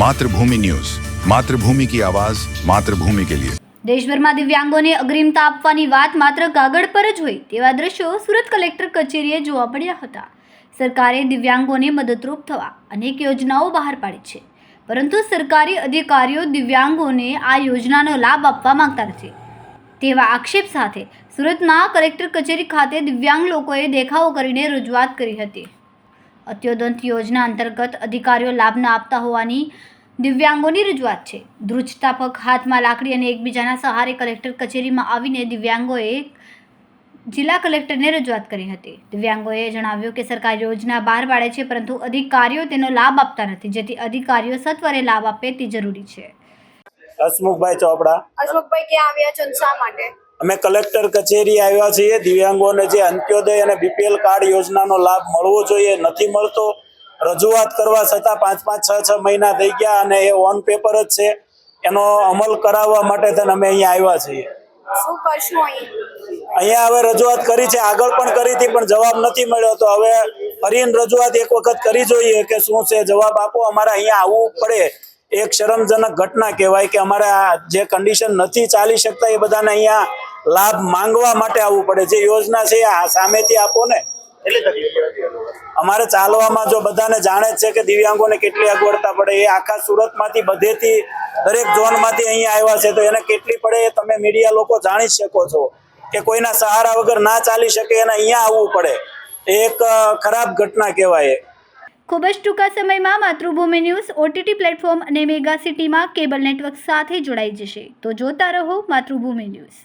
Mathrubhumi news. Mathrubhumi કી આવાઝ માતૃભૂમિ કે લિયે. દેશભરમાં દિવ્યાંગોને અગ્રિમતા આપવાની વાત માત્ર કાગળ પર જ હોય તેવા દ્રશ્યો સુરત કલેક્ટર કચેરીએ જોવા પડ્યા હતા. સરકારે દિવ્યાંગોને મદદરૂપ થવા અનેક યોજનાઓ બહાર પાડી છે. પરંતુ સરકારી અધિકારીઓ દિવ્યાંગોને આ યોજનાનો લાભ આપવા માંગતા નથી. તેવા આક્ષેપ સાથે સુરતમાં કલેક્ટર કચેરી ખાતે દિવ્યાંગ લોકોએ દેખાવો કરીને રજૂઆત કરી હતી. અત્યોદંત યોજના અંતર્ગત અધિકારીઓ લાભ ન આપતા હોવાની દિવ્યાંગોની રજૂઆત છે. ધ્રુજતાપક હાથમાં લાકડી અને એકબીજાના સહારે કલેક્ટર કચેરીમાં આવીને દિવ્યાંગોએ જિલ્લા કલેક્ટરને રજૂઆત કરી હતી. દિવ્યાંગોએ જણાવ્યું કે સરકાર યોજના બહાર પાડે છે પરંતુ અધિકારીઓ તેનો લાભ આપતા નથી જેથી અધિકારીઓ સત્વરે લાભ આપે તે જરૂરી છે. હસમુખભાઈ ચોપડા. હસમુખભાઈ ક્યાં આવ્યા છો શા માટે? અમે કલેક્ટર કચેરી આવ્યા છીએ. દિવ્યાંગોને જે અંત્યોદય અને બીપીએલ કાર્ડ યોજનાનો લાભ મળવો જોઈએ નથી મળતો રજૂઆત કરવા છતાં પાંચ પાંચ છ છ મહિના થઈ ગયા અને એ ઓન પેપર જ છે. એનો અમલ કરાવવા માટે થઈને અમે અહીંયા આવ્યા છીએ. અહીંયા હવે રજૂઆત કરી છે. આગળ પણ કરી હતી પણ જવાબ નથી મળ્યો. તો હવે ફરીને રજૂઆત એક વખત કરી જોઈએ કે શું છે? જવાબ આપો. અમારે અહીંયા આવવું પડે. એક શરમજનક ઘટના કહેવાય કે અમારે આ જે કન્ડિશન નથી ચાલી શકતા એ બધાને અહીંયા લાભ માંગવા માટે આવવું પડે જે યોજના છે, આ સામેથી આપો ને. અમારે ચાલવામાં જો બધાને જાણે જ છે કે દિવ્યાંગોને કેટલી અગવડતા પડે, એ આખા સુરતમાંથી બધેથી દરેક ઝોનમાંથી અહીંયા આવ્યા છે, તો એને કેટલી પડે એ તમે મીડિયા લોકો જાણી શકો છો કે કોઈના સહારા વગર ના ચાલી શકે એને અહીંયા આવવું પડે. એક ખરાબ ઘટના કહેવાય ખૂબ જ ટૂંકા સમયમાં માતૃભૂમિ ન્યૂઝ ઓટીટી પ્લેટફોર્મ અને મેગા સિટીમાં કેબલ નેટવર્ક સાથે જોડાઈ જશે. તો જોતા રહો માતૃભૂમિ ન્યૂઝ.